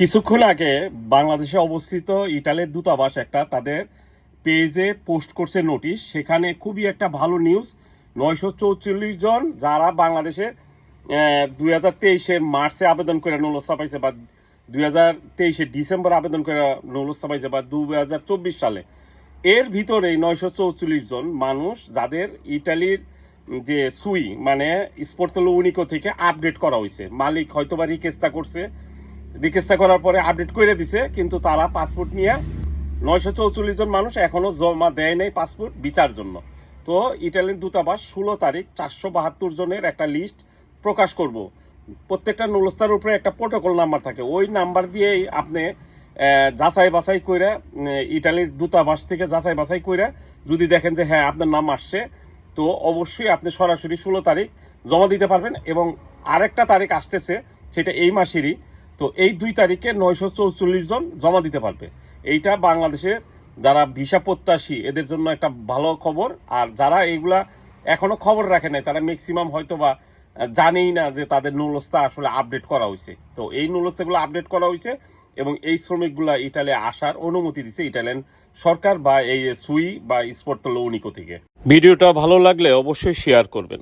কিছুক্ষণ আগে বাংলাদেশে অবস্থিত ইটালির দূতাবাস একটা তাদের পেজে পোস্ট করছে নোটিশ। সেখানে খুবই একটা ভালো নিউজ। নয়শো চৌচল্লিশ জন যারা বাংলাদেশে দুই হাজার তেইশে মার্চে আবেদন করে নৌলস্তা পাইছে বা দুই হাজার তেইশে ডিসেম্বর আবেদন করে নৌলস্তা পাইছে বা দু হাজার চব্বিশ সালে। এর ভিতরে নয়শো চৌচল্লিশ জন মানুষ যাদের ইটালির যে সুই মানে স্পোর্টলো উনিকো থেকে আপডেট করা হয়েছে মালিক হয়তোবা রিকেস্তা করছে রিকোয়েস্টটা করার পরে আপডেট করে দিছে, কিন্তু তারা পাসপোর্ট নিয়ে নয়শো চৌচল্লিশ জন মানুষ এখনও জমা দেয় নাই পাসপোর্ট বিচার জন্য। তো ইটালিয়ান দূতাবাস ষোলো তারিখ চারশো বাহাত্তর জনের একটা লিস্ট প্রকাশ করব। প্রত্যেকটা নুলস্তার উপরে একটা প্রোটোকল নাম্বার থাকে। ওই নাম্বার দিয়েই আপনি যাচাই বাছাই করে ইটালির দূতাবাস থেকে যাচাই বাছাই করে যদি দেখেন যে হ্যাঁ আপনার নাম আসছে, তো অবশ্যই আপনি সরাসরি ষোলো তারিখ জমা দিতে পারবেন এবং আরেকটা তারিখ আসতেছে, সেটা এই মাসেরই। তো এই দুই তারিখে নয়শো চৌচল্লিশ জন জমা দিতে পারবে। এইটা বাংলাদেশে যারা ভিসা প্রত্যাশী, এদের জন্য একটা ভালো খবর। আর যারা এইগুলা এখনও খবর রাখে নাই, তারা ম্যাক্সিমাম হয়তো বা জানেই না যে তাদের নুলস্তা আসলে আপডেট করা হয়েছে। তো এই নুলস্তাগুলো আপডেট করা হয়েছে এবং এই শ্রমিকগুলা ইটালি আসার অনুমতি দিছে ইটালিয়ান সরকার বা এই সুই বা স্পোর্টলো উনিকো থেকে। ভিডিওটা ভালো লাগলে অবশ্যই শেয়ার করবেন।